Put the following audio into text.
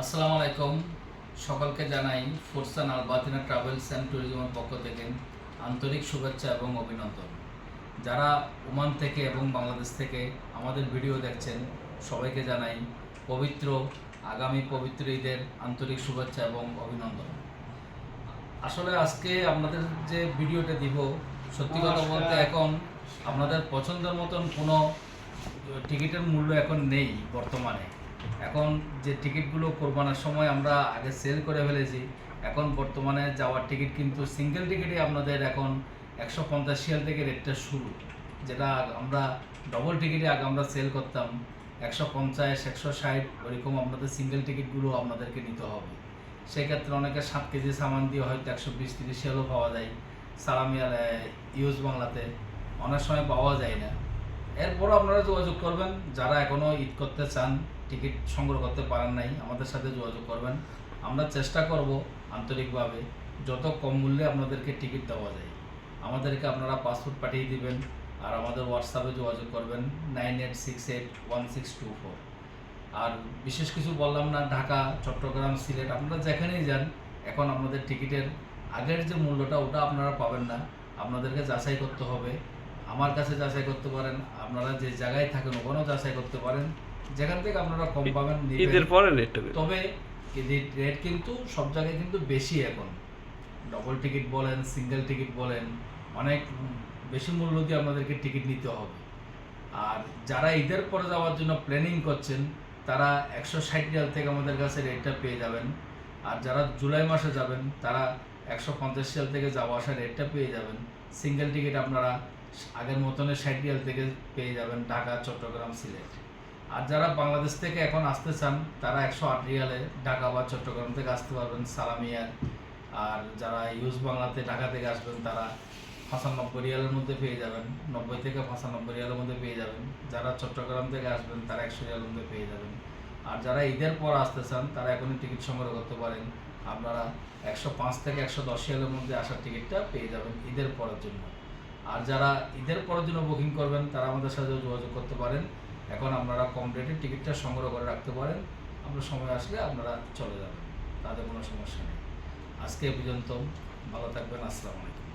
আসসালামু আলাইকুম। সকলকে জানাই ফোরসান আলবাতিনা ট্রাভেলস অ্যান্ড ট্যুরিজমের পক্ষ থেকে আন্তরিক শুভেচ্ছা এবং অভিনন্দন। যারা ওমান থেকে এবং বাংলাদেশ থেকে আমাদের ভিডিও দেখছেন সবাইকে জানাই পবিত্র আগামী পবিত্র ঈদের আন্তরিক শুভেচ্ছা এবং অভিনন্দন। আসলে আজকে আপনাদের যে ভিডিওটা দিব সত্যি কথা বলতে এখন আপনাদের পছন্দের মতন কোনো টিকিটের মূল্য এখন নেই বর্তমানে। এখন যে টিকিটগুলো কোরবানোর সময় আমরা আগে সেল করে ফেলেছি, এখন বর্তমানে যাওয়ার টিকিট কিন্তু সিঙ্গেল টিকিটে আপনাদের এখন একশো পঞ্চাশ শিয়াল থেকে রেটটা শুরু, যেটা আমরা ডবল টিকিটে আগে আমরা সেল করতাম, একশো পঞ্চাশ, একশো ষাট, ওইরকম আপনাদের সিঙ্গেল টিকিটগুলো আপনাদেরকে নিতে হবে। সেক্ষেত্রে অনেকে সাত কেজি সামান দিয়ে হয়তো একশো বিশ, তিরিশ শিয়ালও পাওয়া যায় সালামিয়াল ইউজ বাংলাতে, অনেক সময় পাওয়া যায় না। এরপরও আপনারা যোগাযোগ করবেন। যারা এখনও ঈদ করতে চান, টিকিট সংগ্রহ করতে পারেন নাই, আমাদের সাথে যোগাযোগ করবেন। আমরা চেষ্টা করব আন্তরিকভাবে যত কম মূল্যে আপনাদেরকে টিকিট দেওয়া যায়। আমাদেরকে আপনারা পাসপোর্ট পাঠিয়ে দিবেন আর আমাদের হোয়াটসঅ্যাপে যোগাযোগ করবেন, nine eight six eight one six two four. আর বিশেষ কিছু বললাম না, ঢাকা, চট্টগ্রাম, সিলেট, আপনারা যেখানেই যান, এখন আপনাদের টিকিটের আগের যে মূল্যটা, ওটা আপনারা পাবেন না। আপনাদেরকে যাচাই করতে হবে। আমার কাছে যাচাই করতে পারেন আপনারা যে জায়গায় থাকেন ওখানেও যাচাই করতে পারেন। যেখান থেকে আপনারা কম পাবেন। ঈদের পরে রেটটা তবে রেট কিন্তু সব জায়গায় কিন্তু বেশি এখন। ডবল টিকিট বলেন সিঙ্গেল টিকিট বলেন অনেক বেশি মূল্য দিয়ে আপনাদেরকে টিকিট নিতে হবে। আর যারা ঈদের পরে যাওয়ার জন্য প্ল্যানিং করছেন তারা একশো ষাট রিয়াল থেকে আমাদের কাছে রেটটা পেয়ে যাবেন। আর যারা জুলাই মাসে যাবেন তারা একশো পঞ্চাশ সাল থেকে যাওয়া আসার রেটটা পেয়ে যাবেন। সিঙ্গেল টিকিট আপনারা আগের মতনের ষাট থেকে পেয়ে যাবেন ঢাকা, চট্টগ্রাম, সিলেট। আর যারা বাংলাদেশ থেকে এখন আসতে চান, তারা একশো আট রিয়ালে ঢাকা বা চট্টগ্রাম থেকে আসতে পারবেন সালামিয়ার আর যারা ইউজ বাংলাতে ঢাকা থেকে আসবেন, তারা পঁচানব্বই রিয়ালের মধ্যে পেয়ে যাবেন, নব্বই থেকে পঁচানব্বই রিয়ালের মধ্যে পেয়ে যাবেন। যারা চট্টগ্রাম থেকে আসবেন, তারা একশো রিয়ালের মধ্যে পেয়ে যাবেন। আর যারা ঈদের পর আসতে চান, তারা এখনই টিকিট সংগ্রহ করতে পারেন। আপনারা একশো পাঁচ থেকে একশো দশ রিয়ালের মধ্যে আসার টিকিটটা পেয়ে যাবেন ঈদের পরের জন্য। আর যারা ঈদের পরের জন্য বুকিং করবেন, তারা আমাদের সাথে যোগাযোগ করতে পারেন। এখন আপনারা কম রেটে টিকিটটা সংগ্রহ করে রাখতে পারেন। আপনার সময় আসলে আপনারা চলে যাবেন, তাদের কোনো সমস্যা নেই। আজকে পর্যন্ত, ভালো থাকবেন, আসসালামু আলাইকুম।